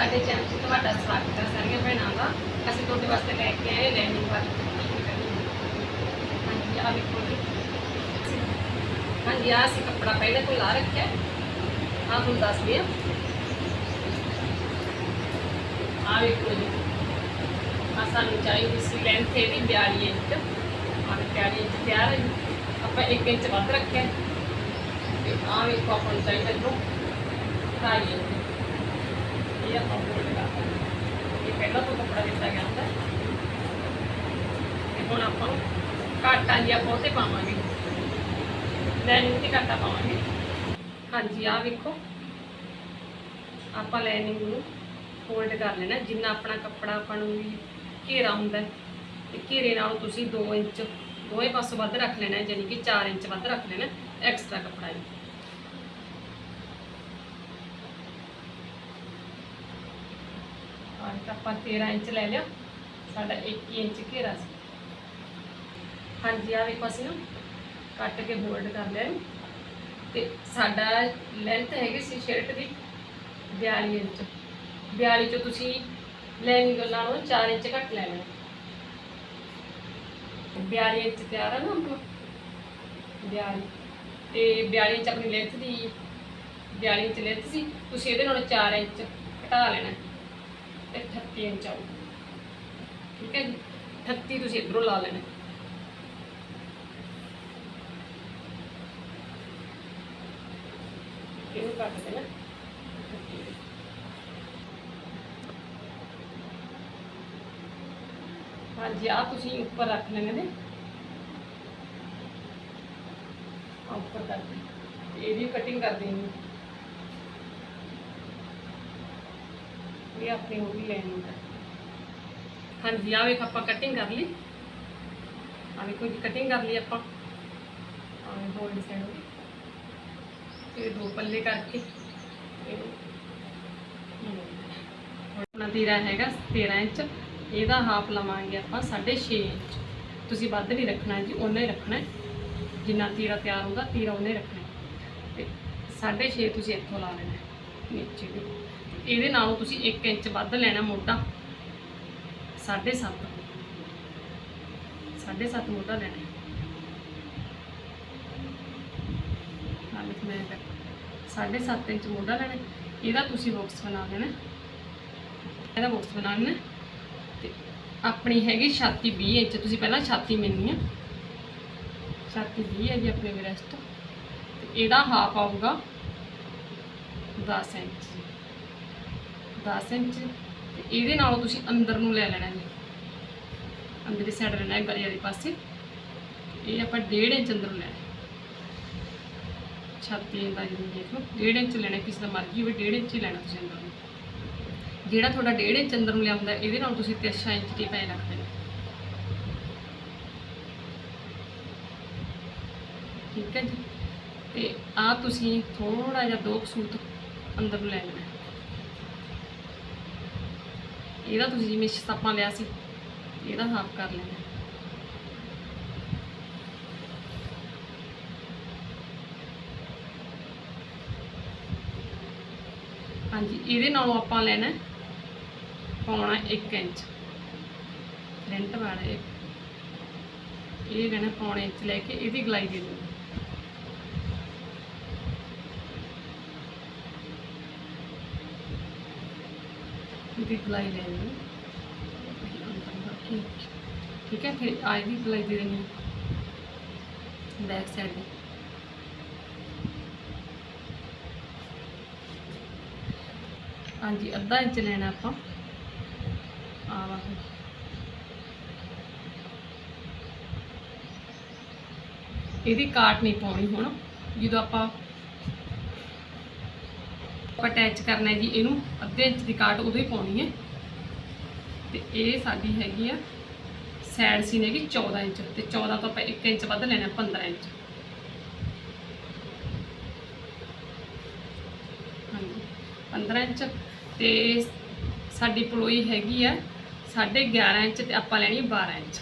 ਸਾਡੇ ਚੈਨਲ 'ਤੇ ਤੁਹਾਡਾ ਸਵਾਗਤ ਹੈ ਸਾਰੀਆਂ ਭੈਣਾਂ ਦਾ ਅਸੀਂ ਤੁਹਾਡੇ ਵਾਸਤੇ ਲੈ ਕੇ ਆਏ ਲੈਨਿੰਗ ਵਾਲੀ ਹਾਂਜੀ ਆ ਵੇਖੋ ਜੀ ਹਾਂਜੀ ਆ ਅਸੀਂ ਕੱਪੜਾ ਪਹਿਲੇ ਤੋਂ ਲਾ ਰੱਖਿਆ ਆ ਤੁਹਾਨੂੰ ਦੱਸਦੀ ਆ ਆ ਵੇਖੋ ਜੀ ਆ ਸਾਨੂੰ ਚਾਹੀਦੀ ਸੀ ਲੈਂਥ ਇਹਦੀ 42 ਇੰਚ ਆ 42 ਇੰਚ ਤਿਆਰ ਹੈ ਜੀ। ਆਪਾਂ 1 ਇੰਚ ਵੱਧ ਰੱਖਿਆ। ਤੇ ਆ ਵੇਖੋ ਆਪਾਂ ਨੂੰ ਚਾਹੀਦਾ ਇੱਧਰੋਂ ਢਾਈ ਇੰਚ। ਇਹ ਆਪਾਂ ਫੋਲਡ ਇਹ ਪਹਿਲਾਂ ਤੋਂ ਕੱਪੜਾ ਦਿੱਤਾ ਗਿਆ ਹੁੰਦਾ ਤੇ ਹੁਣ ਆਪਾਂ ਘਾਟਾ ਜੀ ਆਪਾਂ ਪਾਵਾਂਗੇ। ਲਾਈਨਿੰਗ ਤੇ ਘਾਟਾ ਪਾਵਾਂਗੇ। ਹਾਂਜੀ ਆ ਵੇਖੋ। ਆਪਾਂ ਲਾਈਨਿੰਗ ਨੂੰ ਫੋਲਡ ਕਰ ਲੈਣਾ। ਜਿੰਨਾ ਆਪਣਾ ਕੱਪੜਾ ਆਪਾਂ ਨੂੰ ਵੀ ਘੇਰਾ ਹੁੰਦਾ ਤੇ ਘੇਰੇ ਨਾਲ ਤੁਸੀਂ 2 ਇੰਚ ਦੋਵੇਂ ਪਾਸੋਂ ਵੱਧ ਰੱਖ ਲੈਣਾ ਹੈ, ਯਾਨੀ ਕਿ 4 ਇੰਚ ਵੱਧ ਰੱਖ ਲੈਣਾ ਐਕਸਟਰਾ ਕੱਪੜਾ ਜੀ। ਹਾਂ ਆਪਾਂ 13 ਇੰਚ ਲੈ ਲਿਆ। ਸਾਡਾ 21 ਇੰਚ ਘੇਰਾ ਸੀ। ਹਾਂਜੀ ਆ ਵੇਖੋ ਅਸੀਂ ਨਾ, ਕੱਟ ਕੇ ਬੋਲਡ ਕਰ ਲਿਆ ਇਹਨੂੰ। ਤੇ ਸਾਡਾ ਲੈਂਥ ਹੈਗੀ ਸੀ ਸ਼ਰਟ ਦੀ 42 ਇੰਚ। 42 ਚੋਂ ਤੁਸੀਂ ਲੈਣੀ ਗੱਲਾਂ ਨਾਲੋਂ 4 ਇੰਚ ਘੱਟ ਲੈ ਲੈਣਾ 42 ਇੰਚ ਤਿਆਰ ਹੈ ਨਾ ਆਪਣਾ 42 ਤੇ 42 ਇੰਚ ਆਪਣੀ ਲੈਂਥ ਦੀ 42 ਇੰਚ ਲੈਂਥ ਸੀ। ਤੁਸੀਂ ਇਹਦੇ ਨਾਲੋਂ 4 ਇੰਚ ਘਟਾ ਲੈਣਾ। ਤੇ 38 ਇੰਚ ਆਊ ਠੀਕ ਹੈ ਜੀ? 38 ਤੁਸੀਂ ਇਧਰੋਂ ਲਾ ਲੈਣਾ। ਇਹਨੂੰ ਕੱਟ ਦੇਣਾ ਹਾਂਜੀ ਆ ਤੁਸੀਂ ਉੱਪਰ ਰੱਖ ਲੈਣੇ ਨੇ। ਆਹ ਉੱਪਰ ਕਰ ਦੇ ਤੇ ਇਹਦੀ ਕਟਿੰਗ ਕਰ ਦੇਣੀ। ਇਹ ਆਪਣੇ ਉਹ ਵੀ ਲੈਣੀ ਹੈ। ਹਾਂਜੀ ਆ ਵੇਖ ਆਪਾਂ ਕਟਿੰਗ ਕਰ ਲਈ। ਆ ਵੇਖੋ ਜੀ ਕਟਿੰਗ ਕਰ ਲਈ ਆਪਾਂ। ਆ ਹੋਲ ਡਿਜ਼ਾਈਨ ਹੋ ਗਈ। ਇਹ ਦੋ ਪੱਲੇ ਕਰਕੇ। ਆਪਣਾ ਤੀਰਾ ਹੈਗਾ 13 ਇੰਚ। ਇਹਦਾ ਹਾਫ ਲਵਾਂਗੇ ਆਪਾਂ 6.5 ਇੰਚ। ਤੁਸੀਂ ਵੱਧ ਨਹੀਂ ਰੱਖਣਾ ਜੀ ਉਹਨੇ ਰੱਖਣਾ ਜਿੰਨਾ ਤੀਰਾ ਤਿਆਰ ਹੁੰਦਾ ਤੀਰਾ ਉਹਨੇ ਰੱਖਣਾ ਹੈ। ਤੇ 6.5 ਤੁਸੀਂ ਇੱਥੋਂ ਲਾ ਲੈਣਾ ਨੀਚੇ ਵੀ। ਇਹਦੇ ਨਾਲੋਂ ਤੁਸੀਂ 1 ਇੰਚ ਵੱਧ ਲੈਣਾ ਮੋਢਾ। 7.5 7.5 ਮੋਢਾ ਲੈਣਾ ਹੈ। ਨਾਲ ਮੈਂ 7.5 ਇੰਚ ਮੋਢਾ ਲੈਣਾ ਇਹਦਾ ਤੁਸੀਂ ਬਾਕਸ ਬਣਾ ਲੈਣਾ ਇਹਦਾ ਬਾਕਸ ਬਣਾ ਲੈਣਾ ਹੈ। ਤੇ ਆਪਣੀ ਹੈਗੀ ਛਾਤੀ 20 ਇੰਚ। ਤੁਸੀਂ ਪਹਿਲਾਂ ਛਾਤੀ ਮਿਲਣੀ ਹੈ। ਛਾਤੀ 20 ਹੈਗੀ ਜੀ ਆਪਣੇ ਬ੍ਰੈਸਟ ਤੇ ਇਹਦਾ ਹਾਫ ਆਊਗਾ 10 ਇੰਚ। 10 ਇੰਚ ਤੇ ਇਹਦੇ ਨਾਲੋਂ ਤੁਸੀਂ ਅੰਦਰ ਨੂੰ ਲੈ ਲੈਣਾ ਜੀ। ਅੰਦਰਲੀ ਸਾਈਡ ਲੈਣਾ ਹੈ ਗਲੇ ਵਾਲੇ ਪਾਸੇ। ਇਹ ਆਪਾਂ 1.5 ਇੰਚ ਅੰਦਰ ਨੂੰ ਲੈਣਾ ਛਾਤੀ ਦਾ ਜੀ ਦੇਖ ਲਓ। 1.5 ਇੰਚ ਲੈਣਾ ਕਿਸੇ ਦਾ ਮਰਜ਼ੀ ਹੋਵੇ 1.5 ਇੰਚ ਹੀ ਲੈਣਾ ਤੁਸੀਂ ਅੰਦਰ। ਨੂੰ ਜਿਹੜਾ ਤੁਹਾਡਾ 1.5 ਇੰਚ ਅੰਦਰ ਨੂੰ ਲਿਆਉਂਦਾ, ਇਹਦੇ ਨਾਲ ਤੁਸੀਂ 3 ਇੰਚ ਦੀ ਪੈ ਰੱਖ ਦੇਣਾ। ਠੀਕ ਹੈ ਜੀ। ਤੇ ਆ ਤੁਸੀਂ ਥੋੜਾ ਜਿਹਾ ਦੋ ਕੁ ਸੂਤ ਅੰਦਰ ਨੂੰ ਲੈ ਲੈਣਾ ਇਹਦਾ ਤੁਸੀਂ ਜਿਵੇਂ ਸਤਾਪਾ ਲਿਆ ਸੀ, ਇਹਦਾ ਹਾਫ ਕਰ ਲੈਣਾ ਹਾਂਜੀ, ਇਹਦੇ ਨਾਲੋਂ ਆਪਾਂ ਲੈਣਾ ਹੈ, ਪਾਉਣਾ 1 ਇੰਚ। ਫਰੰਟ ਵਾਲਾ ਇਹ। ਇਹ ਲੈਣਾ ਪੌਣੇ ਇੰਚ ਲੈ ਕੇ, ਇਹਦੀ ਗਲਾਈ ਦੇ ਦੇਣੀ ਇਹਦੀ ਗਲਾਈ ਲੈਣੀ ਠੀਕ ਠੀਕ ਹੈ, ਫਿਰ ਆ ਇਹਦੀ ਗਲਾਈ ਦੇ ਦੇਣੀ। ਬੈਕ ਸਾਈਡ ਦੀ। ਹਾਂਜੀ, ਅੱਧਾ ਇੰਚ ਲੈਣਾ ਆਪਾਂ। ਆ ਇਹਦੀ ਕਾਟ ਨਹੀਂ ਪਾਉਣੀ ਹੁਣ। ਜਦੋਂ ਆਪਾਂ ਆਪਾਂ ਅਟੈਚ ਕਰਨਾ ਹੈ ਜੀ, ਇਹਨੂੰ ਅੱਧੇ ਇੰਚ ਦੀ ਕਾਟ ਉਦੋਂ ਹੀ ਪਾਉਣੀ ਹੈ। ਤੇ ਇਹ ਸਾਡੀ ਹੈਗੀ ਆ ਸਾਈਡ ਸੀਨ ਹੈਗੀ 14 ਇੰਚ, ਤੇ 14 ਤੋਂ ਆਪਾਂ 1 ਇੰਚ ਵੱਧ ਲੈਣਾ 15 ਇੰਚ। ਹਾਂਜੀ 15 ਇੰਚ। ਤੇ ਸਾਡੀ ਪਲੋਈ ਹੈਗੀ ਆ 11.5 ਇੰਚ ਤੇ ਆਪਾਂ ਲੈਣੀ ਹੈ 12 ਇੰਚ।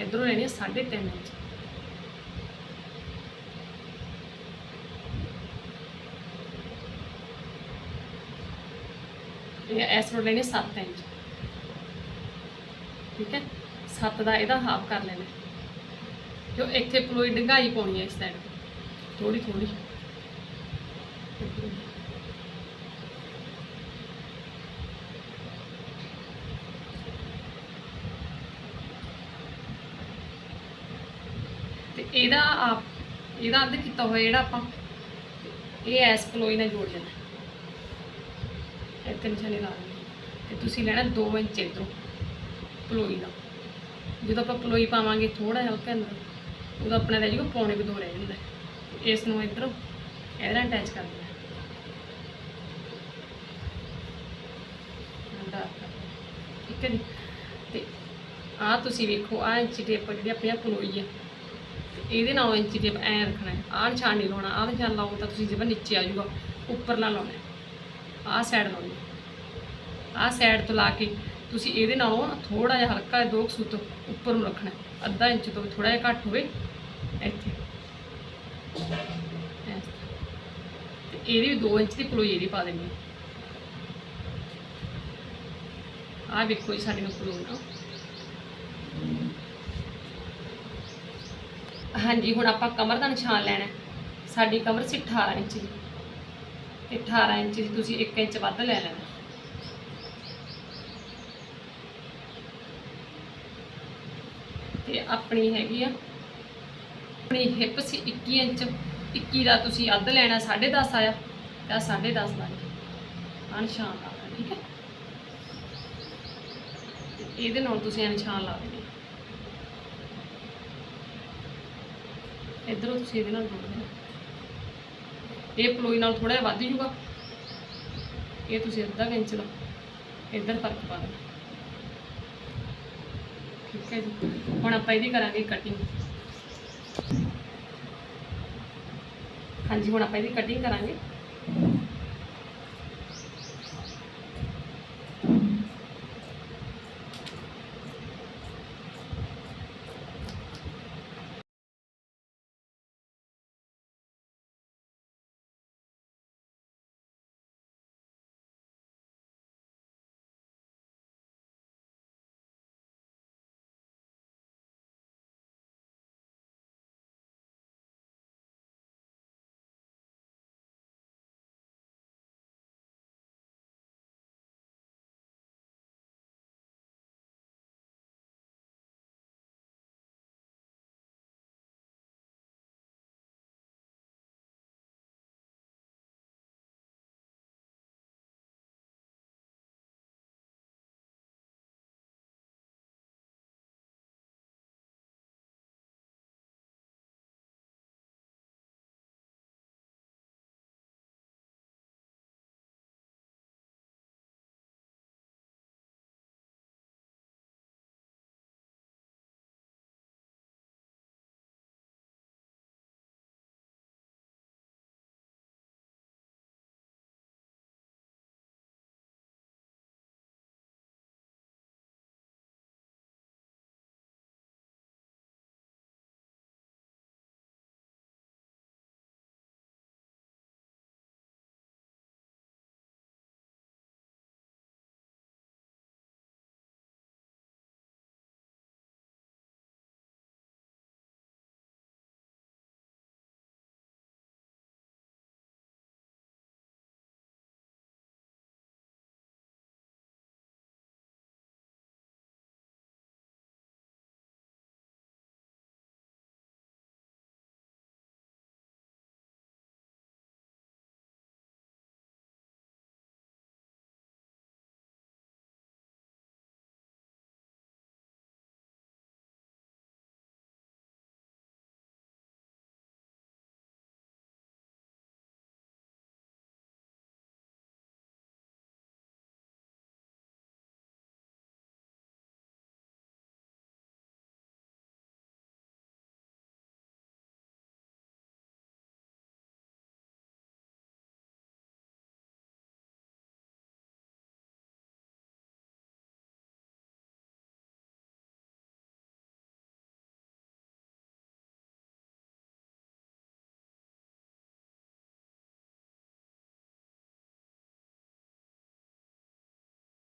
ਇਧਰੋਂ ਲੈਣੀ ਹੈ 3.5 ਇੰਚ। ਇਹ ਇਸ ਰੋਡ ਲੈਣੇ 7 ਇੰਚ ਠੀਕ ਹੈ? 7 ਦਾ ਇਹਦਾ ਹਾਫ ਕਰ ਲੈਣਾ। ਜੋ ਇੱਥੇ ਪਲੋਈ ਡੰਗਾਈ ਪਾਉਣੀ ਹੈ ਇਸ ਸਾਈਡ ਥੋੜੀ ਥੋੜੀ ਤੇ ਇਹਦਾ ਆਪ ਇਹਦਾ ਅੱਧ ਕੀਤਾ ਹੋਇਆ ਜਿਹੜਾ ਆਪਾਂ, ਇਹ ਐਸ ਪਲੋਈ ਨਾਲ ਜੋੜ ਲੈਣਾ। ਇੱਥੇ ਨਿਸ਼ਾਨੀ ਲਾ ਦੇਣੀ ਤੇ ਤੁਸੀਂ ਲੈਣਾ 2 ਇੰਚ ਇਧਰੋਂ ਪਲੋਈ ਦਾ। ਜਦੋਂ ਆਪਾਂ ਪਲੋਈ ਪਾਵਾਂਗੇ ਥੋੜਾ ਜਿਹਾ ਉਹਦੇ ਅੰਦਰ ਉਹਦਾ ਆਪਣਾ ਰਹਿ ਜਾਊਗਾ, ਪੌਣੇ ਕੁ ਦੋ ਰਹਿ ਜਾਂਦਾ। ਇਸ ਨੂੰ ਇਧਰੋਂ ਇਹਦੇ ਨਾਲ ਅਟੈਚ ਕਰ ਦੇਣਾ। ਅੰਦਰ ਠੀਕ ਹੈ ਜੀ? ਤੇ ਆ ਤੁਸੀਂ ਵੇਖੋ ਆ ਇੰਚੀ ਟੇਪ ਜਿਹੜੀ ਆਪਣੀ ਪਲੋਈ ਹੈ ਤੇ ਇਹਦੇ ਨਾਲ ਇੰਚੀ ਟੇਪ ਐ ਰੱਖਣਾ ਹੈ। ਆਹ ਨਿਸ਼ਾਨ ਨਹੀਂ ਲਾਉਣਾ, ਆਹ ਨਿਸ਼ਾਨ ਲਾਓ ਤਾਂ ਤੁਸੀਂ ਜਿਵੇਂ ਨੀਚੇ ਆ ਜਾਊਗਾ, ਉੱਪਰ ਨਾ ਲਾਉਣਾ ਆਹ ਸਾਈਡ ਲਾਉਣੀ ਆਹ ਸਾਈਡ ਤੋਂ ਲਾ ਕੇ ਤੁਸੀਂ ਇਹਦੇ ਨਾਲੋਂ ਥੋੜਾ ਜਿਹਾ ਹਲਕਾ ਦੋ ਕੁ ਸੂਤ ਉੱਪਰ ਨੂੰ ਰੱਖਣਾ ਅੱਧਾ ਇੰਚ ਤੋਂ ਵੀ ਥੋੜਾ ਜਿਹਾ ਘੱਟ ਹੋਵੇ, ਇੱਥੇ। ਐਸ। ਤੇ ਇਹਦੀ ਵੀ 2 ਇੰਚ ਦੀ ਕਲੋਈ ਇਹਦੀ ਪਾ ਦੇਣੀ ਹੈ। ਆਹ ਵੇਖੋ ਜੀ ਸਾਡੇ ਨੂੰ ਪਲੋਈ ਨਾ। ਹਾਂਜੀ, ਹੁਣ ਆਪਾਂ ਕਮਰ ਦਾ ਨਿਸ਼ਾਨ ਲੈਣਾ ਸਾਡੀ ਕਮਰ ਸੀ 18 ਇੰਚ ਦੀ। ਤੇ 18 ਇੰਚ ਦੀ ਤੁਸੀਂ 1 ਇੰਚ ਵੱਧ ਲੈ ਲੈਣਾ। ਤੇ ਆਪਣੀ ਹੈਗੀ ਆ, ਆਪਣੀ ਹਿੱਪ ਸੀ 21 ਇੰਚ 21 ਦਾ ਤੁਸੀਂ ਅੱਧ ਲੈਣਾ 10.5 ਆਇਆ, ਤਾਂ 10.5 ਦਾ ਆ ਨਿਸ਼ਾਨ ਲਾਉਣਾ ਠੀਕ ਹੈ? ਇਹਦੇ ਨਾਲ ਤੁਸੀਂ ਇਹ ਨਿਸ਼ਾਨ ਲਾ ਦੇਣੇ। ਇਧਰੋਂ ਤੁਸੀਂ ਇਹਦੇ ਨਾਲ ਜੋੜ ਦੇਣਾ ਇਹ ਪਲੋਈ ਨਾਲ ਥੋੜਾ ਜਿਹਾ ਵੱਧ ਜੂਗਾ। ਇਹ ਤੁਸੀਂ ਅੱਧਾ ਕੁ ਇੰਚ ਦਾ। ਇੱਧਰ ਫ਼ਰਕ ਪਾ ਦੇਣਾ ਠੀਕ ਹੈ ਜੀ। ਹੁਣ ਆਪਾਂ ਇਹਦੀ ਕਰਾਂਗੇ ਕਟਿੰਗ ਹਾਂਜੀ, ਹੁਣ ਆਪਾਂ ਇਹਦੀ ਕਟਿੰਗ ਕਰਾਂਗੇ।